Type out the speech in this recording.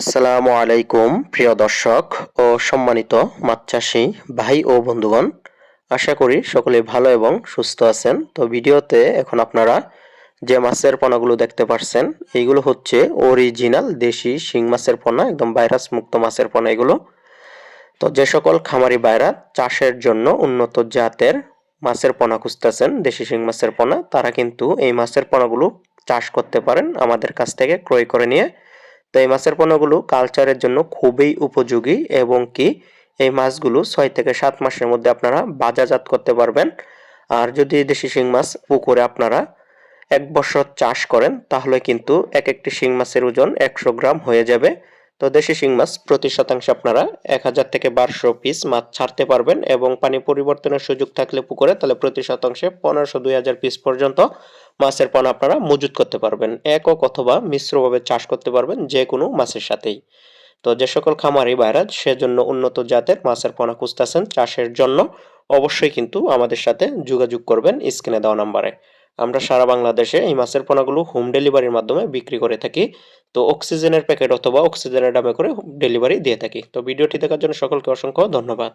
আসসালামু আলাইকুম, প্রিয় দর্শক ও সম্মানিত মাছ চাষি ভাই ও বন্ধুগণ। আশা করি সকলে ভালো এবং সুস্থ আছেন। তো ভিডিওতে এখন আপনারা যে মাছের পোনাগুলো দেখতে পাচ্ছেন এইগুলো হচ্ছে অরিজিনাল দেশি শিং মাছের পোনা, একদম ভাইরাস মুক্ত মাছের পোনা এগুলো। তো যে সকল খামারি বাইরা চাষের জন্য উন্নত জাতের মাছের পোনা খুঁজতেছেন, দেশি শিং মাছের পোনা, তারা কিন্তু এই মাছের পোনাগুলো চাষ করতে পারেন আমাদের কাছ থেকে ক্রয় করে নিয়ে। তো এই মাছের পণ্যগুলো কালচারের জন্য খুবই উপযোগী এবং কি এই মাছগুলো ছয় থেকে সাত মাসের মধ্যে আপনারা বাজারজাত করতে পারবেন। আর যদি দেশি শিং মাছ পুকুরে আপনারা এক বছর চাষ করেন, তাহলে কিন্তু এক একটি শিং মাছের ওজন একশো গ্রাম হয়ে যাবে। তো দেশি শিং মাছ প্রতি শতাংশে আপনারা এক হাজার থেকে বারোশো পিস মাছ ছাড়তে পারবেন এবং পানি পরিবর্তনের সুযোগ থাকলে পুকুরে তাহলে প্রতি শতাংশে পনেরোশো, দুই হাজার পিস পর্যন্ত মাছের পোনা আপনারা মজুত করতে পারবেন। একক অথবা মিশ্রভাবে চাষ করতে পারবেন যে কোনো মাছের সাথেই। তো যে সকল খামারি বাইরা সেজন্য উন্নত জাতের মাছের পোনা খুঁজতেছেন চাষের জন্য, অবশ্যই কিন্তু আমাদের সাথে যোগাযোগ করবেন স্ক্রিনে দেওয়া নাম্বারে। আমরা সারা বাংলাদেশে এই মাছের পোনাগুলো হোম ডেলিভারির মাধ্যমে বিক্রি করে থাকি। তো অক্সিজেনের প্যাকেট অথবা অক্সিজেনের দামে করে ডেলিভারি দিয়ে থাকি। তো ভিডিওটি দেখার জন্য সকলকে অসংখ্য ধন্যবাদ।